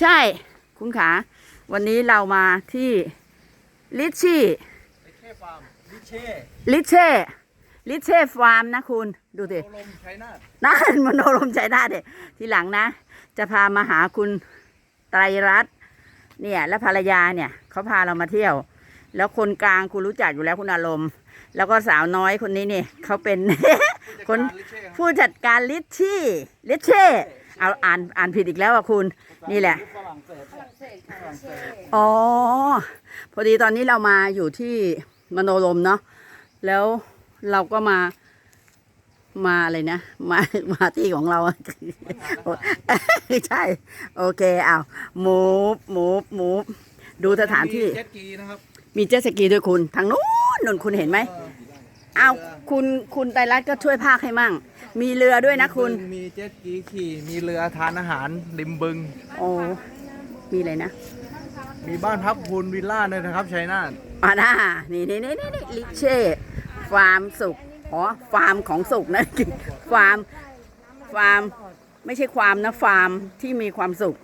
ใช่ คุณขา วันนี้เรามาที่ลิชชี่ลิเช่ฟาร์มลิเช่ลิเช่ลิเช่ฟาร์มนะคุณ ดูสิโอลมชัยนาทนั่นมโนรมใจได้เด็ทีหลังนะ จะพามาหาคุณไตรรัตน์เนี่ยและภรรยาเนี่ยเขาพาเรามาเที่ยว แล้วคนกลางคุณรู้จักอยู่แล้วคุณอารมณ์ แล้วก็สาวน้อยคนนี้นี่เขาเป็น คนลิเช่ครับผู้จัดการลิชชี่ลิชเช่ เอาอ่านอ่านผิดอีกแล้วอะคุณ นี่แหละฝรั่งเศสฝรั่งเศสอ๋อ พอดีตอนนี้เรามาอยู่ที่มโนรมเนาะแล้วเราก็มา มาอะไรนะ มามาที่ของเราใช่ โอเคเอามูฟมูฟมูฟดูสถานที่มีเจ็ตกีนะครับมีเจ็ตสกีด้วยคุณ ทางนู้นนู่นคุณเห็นไหมเออเอาคุณคุณไตรรัตน์ก็ช่วยภาคให้มั่ง มีเรือด้วยนะคุณ มีเจ็ตกีขี่ มีเรือทานอาหารริมบึง โอ้ มีอะไรนะ มีบ้านพักพูลวิลล่าด้วยนะครับชัยนาทอ่าน่านี่นี่นี่นี่นี่ลิเช่ ฟาร์มสุขอ๋อ ฟาร์มของสุขนะฟาร์ม ฟาร์ม ไม่ใช่ความนะ ฟาร์มที่มีความสุข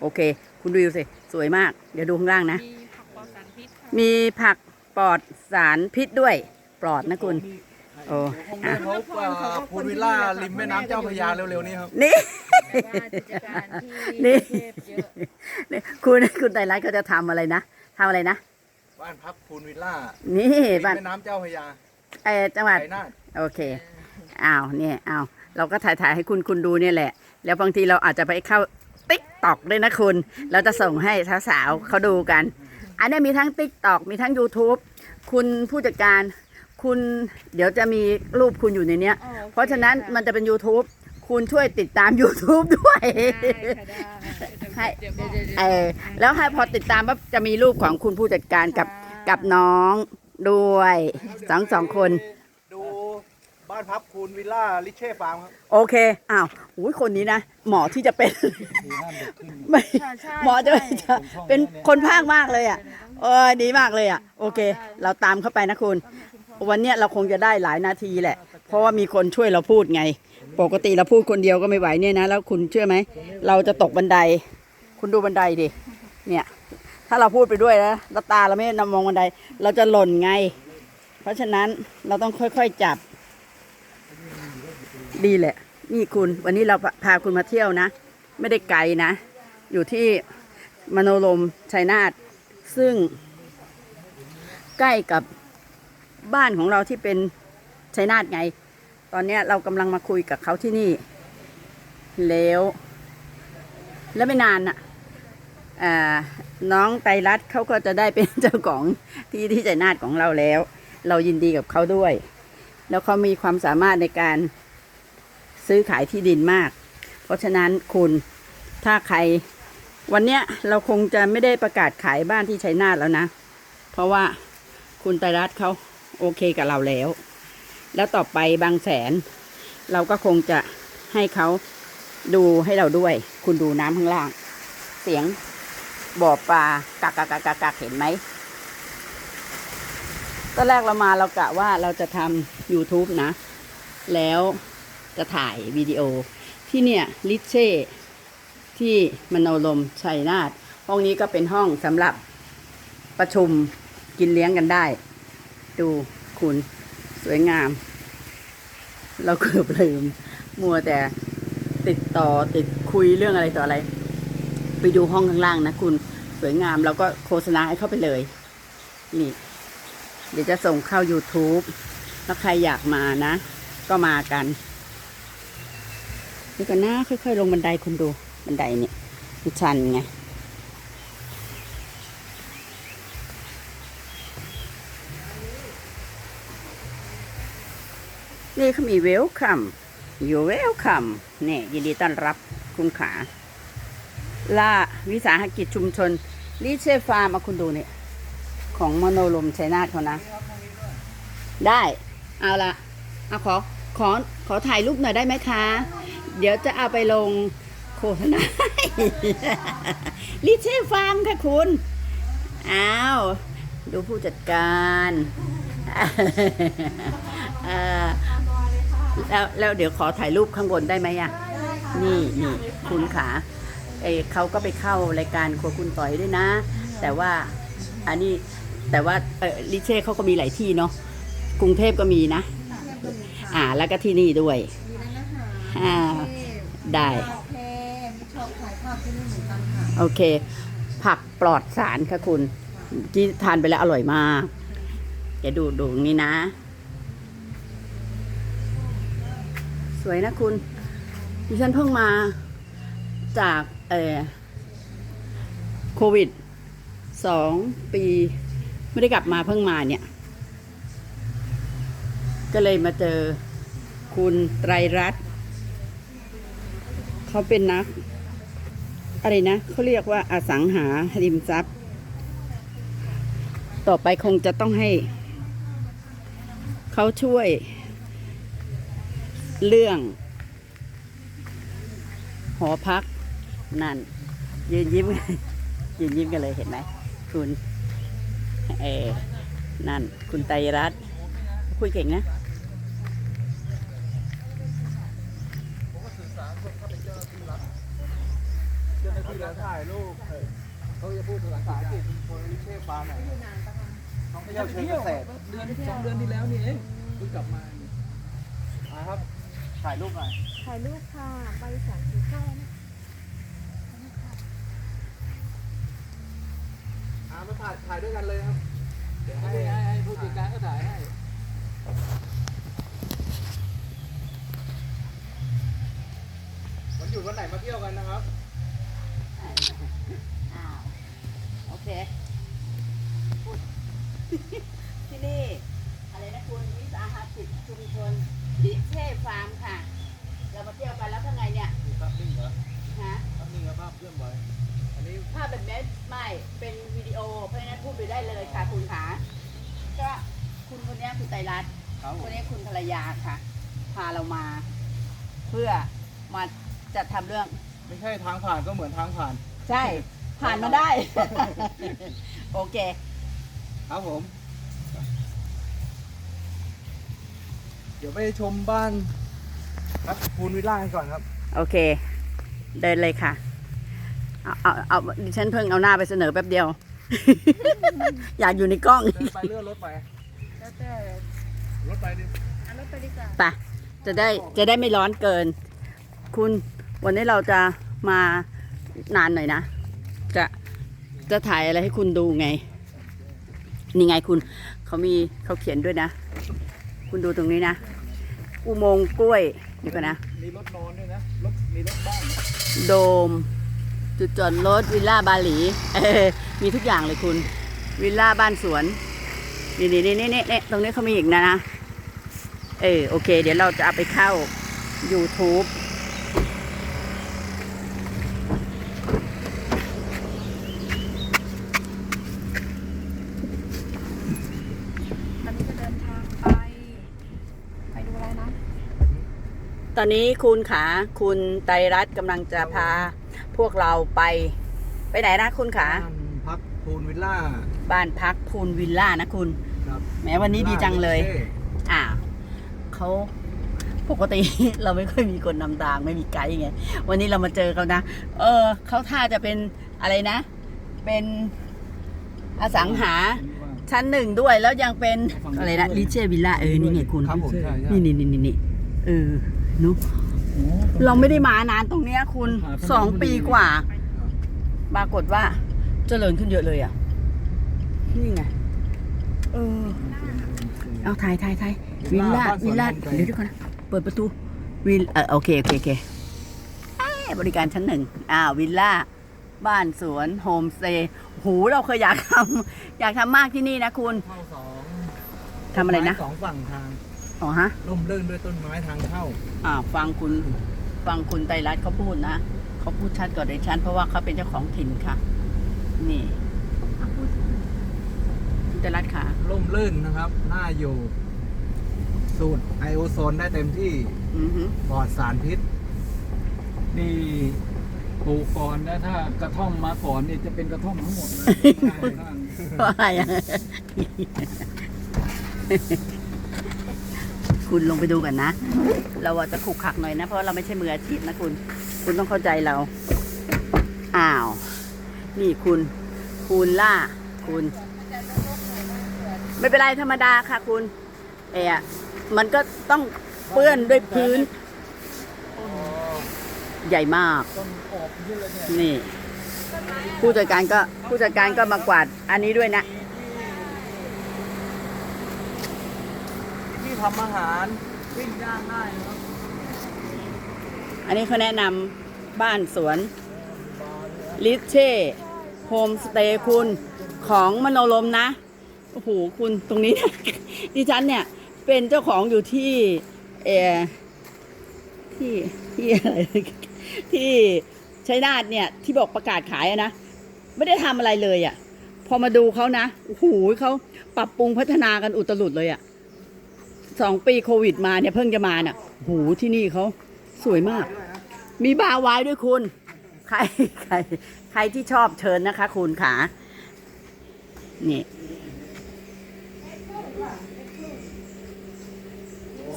โอเค คุณดูสิ สวยมาก เดี๋ยวดูข้างล่างนะ มีผักปลอดสารพิษค่ะมีผักปลอดสารพิษด้วย ปลอดนะคุณ โอ้คงได้เขาเอ่อพูลวิลล่าริมแม่น้ำเจ้าพระยาเร็วๆนี้ครับ นี่ ว่ากิจการที่นี่เทพเยอะนี่คุณคุณไตรรัตน์ก็จะทำอะไรนะทำอะไรนะ บ้านพักพูลวิลล่านี่ริมบ้านแม่น้ำเจ้าพระยาเออจังหวัดชัยนาท โอเค อ้าวเนี่ยอ้าวเราก็ถ่ายถ่ายให้คุณคุณดูเนี่ยแหละ แล้วบางทีเราอาจจะไปเข้าติ๊กตอกด้วยนะคุณ เราจะส่งให้สาวๆเขาดูกัน อันนี้มีทั้งติ๊กตอกมีทั้ง YouTube คุณผู้จัดการ คุณเดี๋ยวจะมีรูปคุณอยู่ในเนี้ยอ๋อโอคเพราะฉะนั้นค่มันจะเป็น YouTube คุณช่วยติดตาม YouTube ด้วยได้ค่ะได้ให้เดี๋ยวเดี๋ยวเดี๋ยวเออแล้วให้พอติดตามปั๊บจะมีรูปของคุณผู้จัดการกับกับน้องด้วยสองสองคน ดูบ้านพักพูลวิลล่าลิเช่ฟาร์มครับ โอเค อ้าวอุ้ยคนนี้นะ หมอที่จะเป็น ไม่ใช่ใช่หมอจะจะเป็นคนภาคมากเลยอะเออดีมากเลยอะ โอเค เราตามเข้าไปนะคุณ วันเนี้ยเราคงจะได้หลายนาทีแหละ เพราะว่ามีคนช่วยเราพูดไง ปกติเราพูดคนเดียวก็ไม่ไหวเนี่ยนะ แล้วคุณเชื่อไหม เราจะตกบันได คุณดูบันไดดิ เนี่ย ถ้าเราพูดไปด้วยนะแล้วตาเราไม่นำมองบันได เราจะหล่นไง เพราะฉะนั้นเราต้องค่อยๆจับ ดีแหละ นี่คุณ วันนี้เราพาพาคุณมาเที่ยวนะ ไม่ได้ไกลนะ อยู่ที่มโนรมชัยนาท ซึ่งใกล้กับ บ้านของเราที่เป็นชัยนาทไง ตอนนี้เรากำลังมาคุยกับเขาที่นี่ แล้ว แล้วไม่นานน่ะอ่าน้องไตรัตเขาก็จะได้เป็นเจ้าของที่ที่ชัยนาทของเราแล้ว เรายินดีกับเขาด้วย แล้วเขามีความสามารถในการซื้อขายที่ดินมาก เพราะฉะนั้นคุณถ้าใครวันเนี้ยเราคงจะไม่ได้ประกาศขายบ้านที่ชัยนาทแล้วนะ เพราะว่าคุณไตรัตเขา โอเคกับเราแล้ว แล้วต่อไปบางแสน เราก็คงจะให้เขาดูให้เราด้วย คุณดูน้ำข้างล่าง เสียงบ่อปลากักกักกักกักกักเห็นไหมตอนแรกเรามาเรากะว่าเราจะทำ YouTube นะ แล้วจะถ่ายวิดีโอ ที่เนี่ย ลิเช่ ที่มโนรมชัยนาทห้องนี้ก็เป็นห้องสำหรับประชุมกินเลี้ยงกันได้ ดูคุณสวยงาม เราเกือบลืม มัวแต่ติดต่อติดคุยเรื่องอะไรต่ออะไร ไปดูห้องข้างล่างนะคุณสวยงามเราก็โฆษณาให้เข้าไปเลย นี่ เดี๋ยวจะส่งเข้า YouTube แล้วใครอยากมานะ ก็มากันนี่กันนะค่อยๆ ลงบันไดคุณดูบันไดเนี่ยมันชันไง นี่เขามีเวลคัมอยู่เวลคัมเนี่ยยินดีต้อนรับคุณขาล่าวิสาหกิจชุมชนลิเชฟาร์มาคุณดูเนี่ย ของมโนลมชัยนาทเขานะ ได้เอาละเอาขอขอขอถ่ายรูปหน่อยได้ไหมคะ เดี๋ยวจะเอาไปลงโฆษณาลิเช่ฟาร์มค่ะคุณ อ้าว ดูผู้จัดการ อ่อแล้วแล้วเดี๋ยวขอถ่ายรูปข้างบนได้ไหมอะนี่นี่คุณขาเออเขาก็ไปเข้ารายการครัวคุณต่อยด้วยนะ แต่ว่าอันนี้แต่ว่าเออลิเช่เขาก็มีหลายที่เนาะกรุงเทพก็มีนะ อ่าแล้วก็ที่นี่ด้วยมีร้านอาหารอ่าได้คาเฟ่มีช็อปขายผักที่นี่เหมือนกันค่ะโอเค ผักปลอดสารค่ะคุณเมื่อกี้ทานไปแล้วอร่อยมากเดี๋ยวดูดูตรงนี้นะ สวยนะคุณดิฉันเพิ่งมาจากเออโควิดสองปี ไม่ได้กลับมาเพิ่งมาเนี่ย ก็เลยมาเจอคุณไตรรัตน์เขาเป็นนัก อะไรนะ เขาเรียกว่าอาสังหาริมทรัพย์ ต่อไปคงจะต้องให้ เขาช่วย เรื่อง หอพักนั่น ยืนยิ้มยืนยิ้มกันเลยเห็นไหมคุณเออนั่น คุณไตรรัตคุยเก่งนะเจ้าหน้าที่เราถ่ายรูปเขาจะพูดภาษาอังกฤษคนลิเช่ฟาร์มไหนน้องพระเจ้าเชิญเกษตรเดือนสองเดือนที่แล้วนี่เองเพิ่งกลับมาครับ ถ่ายรูปหน่อยถ่ายรูปค่ะ ใบสันสีข้าวนะอ่ามาถ่ายถ่ายด้วยกันเลยครับ เดี๋ยวให้ให้ให้ให้ผู้จัดการก็ถ่ายให้วันหยุดวันไหนมาเที่ยวกันนะครับ อ้าวโอเคพูดที่นี่ อะไรนะคุณวิสาหกิจชุมชน ดิเช่ฟาร์มค่ะ เรามาเที่ยวกันแล้วข้างในเนี่ยมีภาพนิ่งเหรอฮะภาพนิ่งกับภาพเคลื่อนไหวอันนี้ภาพแบบนี้ไม่เป็นวิดีโอเพราะฉะนั้นพูดไปได้เลยค่ะคุณขาก็คุณคนเนี้ยคุณไตรรัตน์ครับผคมนนี้คุณภรรยาค่ะ พาเรามา เพื่อมาจัดทำเรื่อง ไม่ใช่ทางผ่านก็เหมือนทางผ่าน ใช่ ผ่านมาได้ โอเค ครับผม เดี๋ยวไปชมบ้านครับพูนวิลล่ากันก่อนครับ โอเค เดินเลยค่ะ เอาเอาเอาดิฉันเพิ่งเอาหน้าไปเสนอแป๊บเดียว อยากอยู่ในกล้อง เดินไปเลื่อนรถไปแล้วแต่รถไปดิอันรถไปดีกว่าไปจะได้จะได้ไม่ร้อนเกิน คุณวันนี้เราจะมานานหน่อยนะ จะจะถ่ายอะไรให้คุณดูไง นี่ไงคุณเขามีเขาเขียนด้วยนะ คุณดูตรงนี้นะอุโมงค์กล้วยเดี๋ยวกันนะ มีรถนอนด้วยนะรถมีรถบ้านโดม จุดจอดรถวิลล่าบาหลีเออมีทุกอย่างเลยคุณ วิลล่าบ้านสวนนี่นี่นี่นี่นี่ตรงนี้เขามีอีกนะนะ เออโอเค เดี๋ยวเราจะเอาไปเข้า YouTube ตอนนี้จะเดินทางไป ไปดูอะไรนะ ต อนนี้คุณขาคุณไตรรัตน์กำลังจะพา พวกเราไปไปไหนนะคุณขาบ้านพักพูนวิลล่าบ้านพักพูนวิลล่านะคุณ ครับแหมวันนี้ดีจังเลย อ่าเขาปกติ เราไม่ค่อยมีคนนำทางไม่มีไกด์ไง วันนี้เรามาเจอเขานะ เออเขาท่าจะเป็นอะไรนะ เป็นอสังหา ชั้นหนึ่งด้วยแล้วยังเป็นอะไรนะลิเชวิลล่าเออนี่ไงคุณ ครับผมใช่ใช่ นี่นี่นี่นี่นี่เออ เนุเราไม่ได้มานานตรงเนี้ยคุณสองปีกว่า ปรากฏว่าเจริญขึ้นเยอะเลยอะ นี่ไง เออ เอาถ่ายถ่ายถ่ายวิลล่าบ้านสวนวิลล่าโฮมสเตย์เดี๋ยวดูก่อนนะ เปิดประตู วิลเออโอเคโอเคโอเคเอ้ยบริการชั้นหนึ่งอ่าวิลล่า บ้านสวนโฮมสเตย์โหเราเคยอยากทำอยากทำมากที่นี่นะคุณเข้าสองทำอะไรนะต้ม้สองฝั่งทาง อ๋อฮะร่มรื่นด้วยต้นไม้ทางเข้า อ่าฟังคุณฟังคุณไตรรัตน์เขาพูดนะเขาพูดชัดกว่าดิฉันเพราะว่าเขาเป็นเจ้าของถิ่นค่ะ นี่คุณไตรรัตน์ค่ะ ร่มรื่นนะครับ น่าอยู่ สูตรไอโอโซนได้เต็มที่อือฮึปลอดสารพิษ นี่ปลูกก่อนนะถ้ากระท่อมมาก่อนนี่จะเป็นกระท่อมทั้งหมดเลยข้างเพราะอะไรอะ คุณลงไปดูกันนะ เราอาจจะขุกขักหน่อยนะ เพราะเราไม่ใช่มืออาชีพนะคุณ คุณต้องเข้าใจเรา อ้าว นี่คุณ คุณล่า คุณ ไม่เป็นไรธรรมดาค่ะคุณเอะมันก็ต้องเปื้อนด้วยพื้น ใหญ่มาก นี่ ผู้จัดการก็ผู้จัดการก็มากวาดอันนี้ด้วยนะ ทำอาหารวิ่งย่างได้นะครับอันนี้เขาแนะนำบ้านสวนลิเช่โฮมสเตย์คุณของมโนลมนะ โอ้โห คุณตรงนี้ ดิฉันเนี่ย เป็นเจ้าของอยู่ที่เอที่ที่อะไรที่ชัยนาทเนี่ย ที่บอกประกาศขายนะ ไม่ได้ทำอะไรเลยอะ่ะ พอมาดูเขานะ โอ้โหเขาปรับปรุงพัฒนากันอุตลุดเลยอะ่ะ สองปีโควิดมาเนี่ยเพิ่งจะมาเนี่ยโอ้โหที่นี่เขาสวยมาก มีบาร์ไว้ด้วยคุณ ใครใครใครที่ชอบเชิญนะคะ คุณขานี่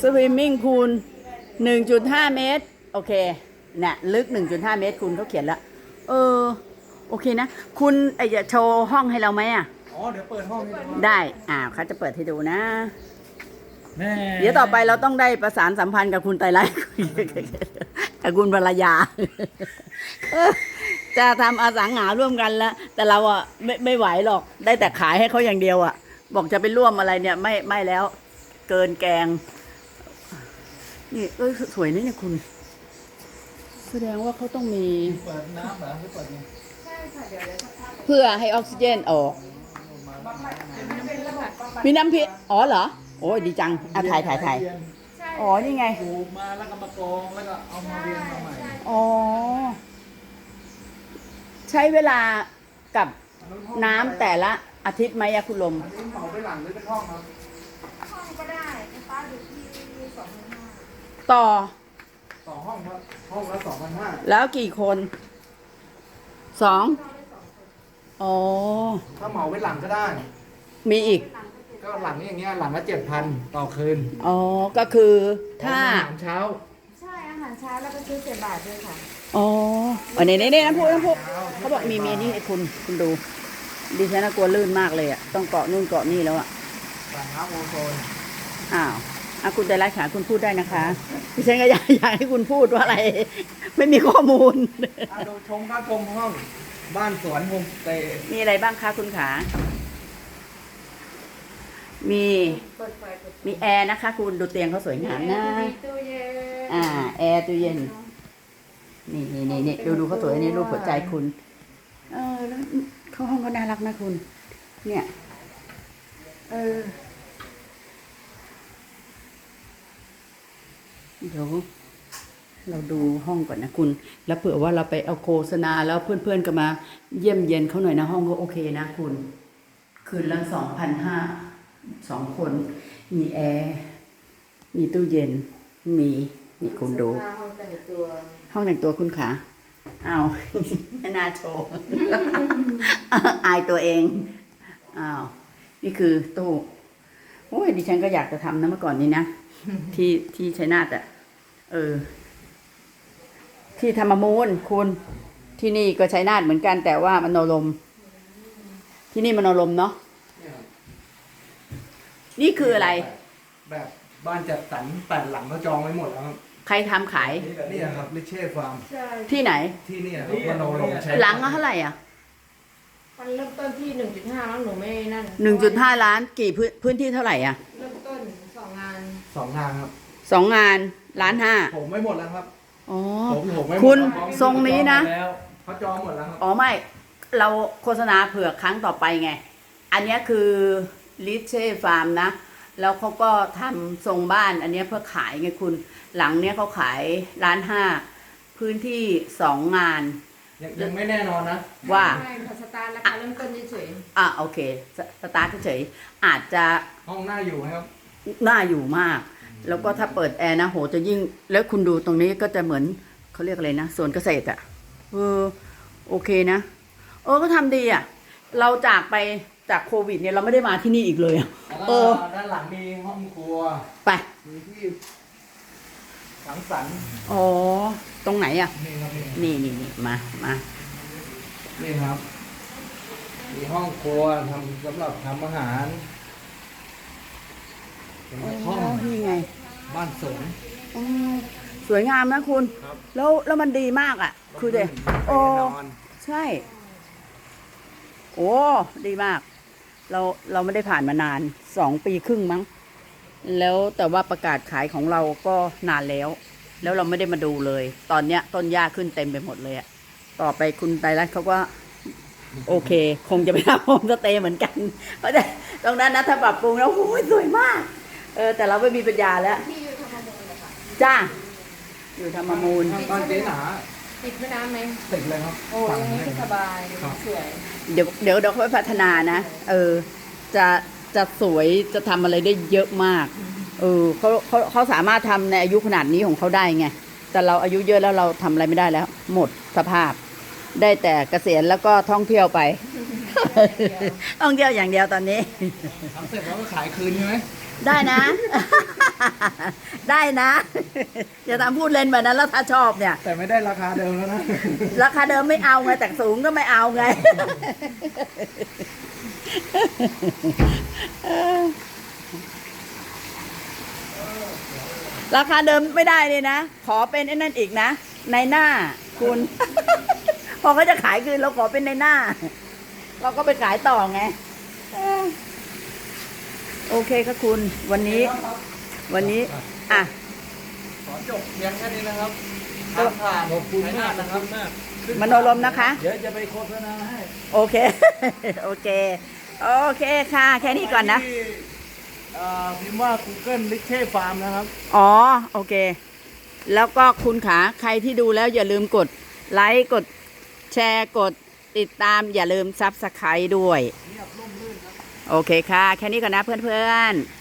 สวิมมิ่งพูล1.5 เมตร โอเคน่ะลึก 1.5 เมตรคุณเขาเขียนแล้วเออ โอเคนะ คุณไอจะโชว์ห้องให้เราไหมอะ อ๋อ เดี๋ยวเปิดห้องให้ดูได้ อ่าเขาจะเปิดให้ดูนะแม่ เดี๋ยวต่อไปเราต้องได้ประสานสัมพันธ์กับคุณไตรไลท์กับคุณภรรยา จะทำอาสังหาร่วมกันแล้วแต่เราอะไม่ไม่ไหวหรอกได้แต่ขายให้เขาอย่างเดียวอะ บอกจะไปร่วมอะไรเนี่ย ไม่ไม่แล้ว เกินแกง นี่เอ้ยสวยนะเนี่ยคุณ แสดงว่าเขาต้องมี เปิดน้ำเหรอหรือเปิดไงเพื่อให้ออกซิเจนออก มีน้ำพริก อ๋อเหรอ โอ้ยดีจังอะถ่ายถ่ายถ่ายอ๋อนี่ไงปลูกมาแล้วก็มากรองแล้วก็เอามาเรียงมาใหม่อ๋อใช้เวลากับน้ำแต่ละอาทิตย์ไหมอะคุณลม อันนี้เหมาไปหลังหรือเป็นห้องครับห้องก็ได้ป้าดูที่สองพันห้าต่อสองห้องครับห้องละสองพันห้าแล้วกี่คนสองอ๋อถ้าเหมาไปหลังก็ได้มีอีก ก็หลังอย่างเงี้ยหลังละเจ็ดพันต่อคืนอ๋อ ก็คือถ้าอาหารเช้าใช่อาหารเช้าแล้วก็ซื้อเศษบาทด้วยค่ะ อ๋ออันนี้นี่น้ำพุน้ำพุเขาบอกมีเมียนี่ให้คุณคุณดู ดิฉันน่ากลัวลื่นมากเลยอะต้องเกาะนู่นเกาะนี่แล้วอะสั่งน้ำโอโซนอ้าวอะคุณใจร้ายขาคุณพูดได้นะคะ ดิฉันก็อยากอยากให้คุณพูดว่าอะไร ไม่มีข้อมูล อะดูชมครับชมห้อง บ้านสวนโฮมสเตย์มีอะไรบ้างคะคุณขา มีเปิดไฟเปิดมีแอร์นะคะ คุณดูเตียงเขาสวยงามนะมีตู้เย็นอ่า แอร์ตู้เย็น นี่นี่นี่นี่ดูดูเขาสวยนี่รูปหัวใจคุณ เออแล้วเขาห้องก็น่ารักนะคุณ เนี่ย เออเดี๋ยวเราดูห้องก่อนนะคุณ แล้วเผื่อว่าเราไปเอาโฆษณาแล้วเพื่อนๆก็มา เยี่ยมเย็นเขาหน่อยนะห้องก็โอเคนะคุณ คืนละสองพันห้า สองคน มีแอร์ มีตู้เย็น มีนี่คุณดูห้องแต่งตัวห้องแต่งตัวคุณขาอ้าวนาโชว์อายตัวเองอ้าวนี่คือตู้โอ้ยดิฉันก็อยากจะทำนะเมื่อก่อนนี้นะที่ที่ชัยนาทอะเออ ที่ธรรมมูลคุณที่นี่ก็ชัยนาทเหมือนกันแต่ว่ามโนลม ที่นี่มโนลมเนาะเนี่ยครับ นี่คืออะไร แบบบ้านจัดสรรแปดหลังเขาจองไว้หมดแล้วครับใครทำขาย นี่ครับลิเช่ฟาร์มใช่ที่ไหน ที่เนี่ยครับมโนลมใช้หลังละเท่าไหร่อะมันเริ่มต้นที่หนึ่งจุดห้าแล้วหนูไม่นั่นหนึ่งจุดห้าล้านกี่พื้นพื้นที่เท่าไหร่อะเริ่มต้นสองงาน สองงานครับ สองงานล้านห้าผมไม่หมดแล้วครับ อ๋อ ผมผมไม่หมดคุณแล้วทรงนี้นะแล้วเขาจองหมดแล้วครับ อ๋อไม่ เราโฆษณาเผื่อครั้งต่อไปไง อันเนี้ยคือ ลิเช่ฟาร์มนะ แล้วเขาก็ทำทรงบ้านอันเนี้ยเพื่อขายไงคุณ หลังเนี้ยเขาขายล้านห้าพื้นที่สองงาน ยังยังไม่แน่นอนนะ ว่าใช่ค่ะสตาร์ทราคาเริ่มต้นเฉยอะโอเคสสตาร์ทเฉยๆอาจจะห้องหน้าอยู่ไหมครับ น่าอยู่มาก แล้วก็ถ้าเปิดแอร์นะโหจะยิ่ง แล้วคุณดูตรงนี้ก็จะเหมือนเขาเรียกอะไรนะสวนเกษตรอะเออโอเคนะ เออก็ทำดีอะเราจากไป จากโควิดเนี่ยเราไม่ได้มาที่นี่อีกเลยอะเออด้านหลังมีห้องครัว ไป มีที่สังสรรค์อ๋อ ตรงไหนอะนี่ครับนี่นี่นี่นี่มา มา นี่ครับ มีห้องครัวทำสำหรับทำอาหารเป็นกระท่อมนี่ไงบ้านสวน อืมสวยงามนะคุณ ครับ แล้วแล้วมันดีมากอะ คือเด็โอ้โอ้นอน ใช่ โอ้ ดีมาก เราเราไม่ได้ผ่านมานานสองปีครึ่งมั้ง แล้วแต่ว่าประกาศขายของเราก็นานแล้ว แล้วเราไม่ได้มาดูเลย ตอนเนี้ยต้นหญ้าขึ้นเต็มไปหมดเลยอะต่อไปคุณไตรรัตน์เขาก็โอเค คงจะไปทำโฮมสเตย์เหมือนกัน เพราะแต่ตรงนั้นนะถ้าปรับปรุงแล้วโอ้ยสวยมาก เออ แต่เราไม่มีปัญญาแล้วที่อยู่ธรรมมูลนะคะจ้า อยู่ธรรมมูล บ้านเจ๊หนาติดแม่น้ำไหมติดเลยครับโอ้ยอย่างนี้ก็สบายครับสวย เดี๋ยวเดี๋ยวเดี๋ยวค่อยพัฒนานะ เออ จะจะสวยจะทำอะไรได้เยอะมาก เออเขาเขาเขาสามารถทำในอายุขนาดนี้ของเขาได้ไง แต่เราอายุเยอะแล้วเราทำอะไรไม่ได้แล้ว หมดสภาพ ได้แต่เกษียณแล้วก็ท่องเที่ยวไป ท่องเที่ยวอย่างเดียวตอนนี้ ทำเสร็จแล้วก็ขายคืนใช่ไหม ได้นะ ได้นะ อย่าทำพูดเล่นแบบนั้นแล้วถ้าชอบเนี่ย แต่ไม่ได้ราคาเดิมแล้วนะ ราคาเดิมไม่เอาไงแต่สูงก็ไม่เอาไง ราคาเดิมไม่ได้เลยนะ ขอเป็นไอ้นั่นอีกนะ ในหน้าคุณ พอเขาจะขายคืนเราขอเป็นในหน้า เราก็ไปขายต่อไงเออโอเคค่ะคุณวันนี้ วันนี้ อะ ขอจบเพียงแค่นี้นะครับทางผ่านขอบคุณมากนะครับมากมโนรมนะคะ เดี๋ยวจะไปโฆษณาให้ โอเค โอเค โอเคค่ะ แค่นี้ก่อนนะที่เอ่อพิมพ์ว่า Google ลิเช่ฟาร์มนะครับ อ๋อ โอเค แล้วก็คุณขาใครที่ดูแล้วอย่าลืมกดไลค์กดแชร์กดติดตามอย่าลืมซับสไครต์ด้วย โอเคค่ะ แค่นี้ก่อนนะเพื่อนๆ